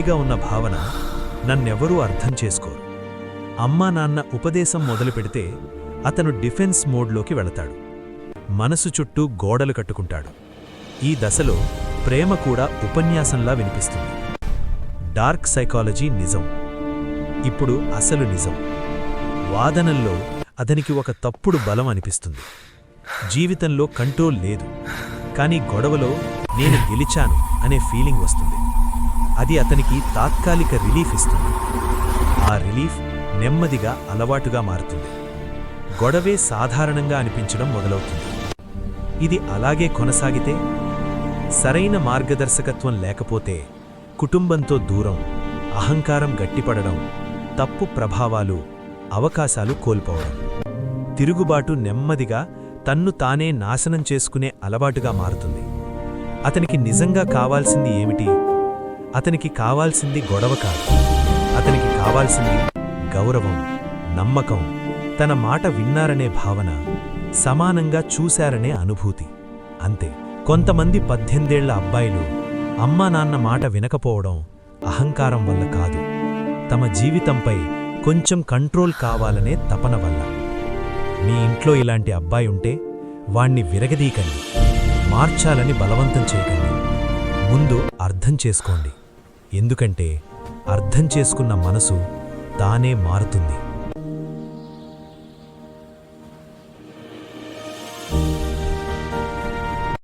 గట్టిగా ఉన్న భావన నన్నెవరూ అర్థం చేసుకోరు. అమ్మా నాన్న ఉపదేశం మొదలు పెడితే అతను డిఫెన్స్ మోడ్లోకి వెళతాడు. మనసు చుట్టూ గోడలు కట్టుకుంటాడు. ఈ దశలో ప్రేమ కూడా ఉపన్యాసంలా వినిపిస్తుంది. డార్క్ సైకాలజీ నిజం. ఇప్పుడు అసలు నిజం. వాదనల్లో అతనికి ఒక తప్పుడు బలం అనిపిస్తుంది. జీవితంలో కంట్రోల్ లేదు. కానీ గొడవలో నేను గెలిచాను అనే ఫీలింగ్ వస్తుంది. అది అతనికి తాత్కాలిక రిలీఫ్ ఇస్తుంది. ఆ రిలీఫ్ నెమ్మదిగా అలవాటుగా మారుతుంది. గొడవే సాధారణంగా అనిపించడం మొదలవుతుంది. ఇది అలాగే కొనసాగితే సరైన మార్గదర్శకత్వం లేకపోతే కుటుంబంతో దూరం అహంకారం గట్టిపడడం తప్పు ప్రభావాలు అవకాశాలు కోల్పోవడం. తిరుగుబాటు నెమ్మదిగా తన్ను తానే నాశనం చేసుకునే అలవాటుగా మారుతుంది. అతనికి నిజంగా కావాల్సింది ఏమిటి? అతనికి కావాల్సింది గొడవ కాదు. అతనికి కావాల్సింది గౌరవం నమ్మకం. తన మాట విన్నారనే భావన సమానంగా చూశారనే అనుభూతి. అంతే. కొంతమంది పద్దెనిమిదేళ్ళ అబ్బాయిలు అమ్మా నాన్న మాట వినకపోవడం అహంకారం వల్ల కాదు. తమ జీవితంపై కొంచెం కంట్రోల్ కావాలనే తపన వల్ల. మీ ఇంట్లో ఇలాంటి అబ్బాయి ఉంటే వాణ్ణి విరగదీకండి మార్చాలని బలవంతం చేయకండి. ముందు అర్థం చేసుకోండి. ఎందుకంటే అర్థం చేసుకున్న మనసు తానే మారుతుంది.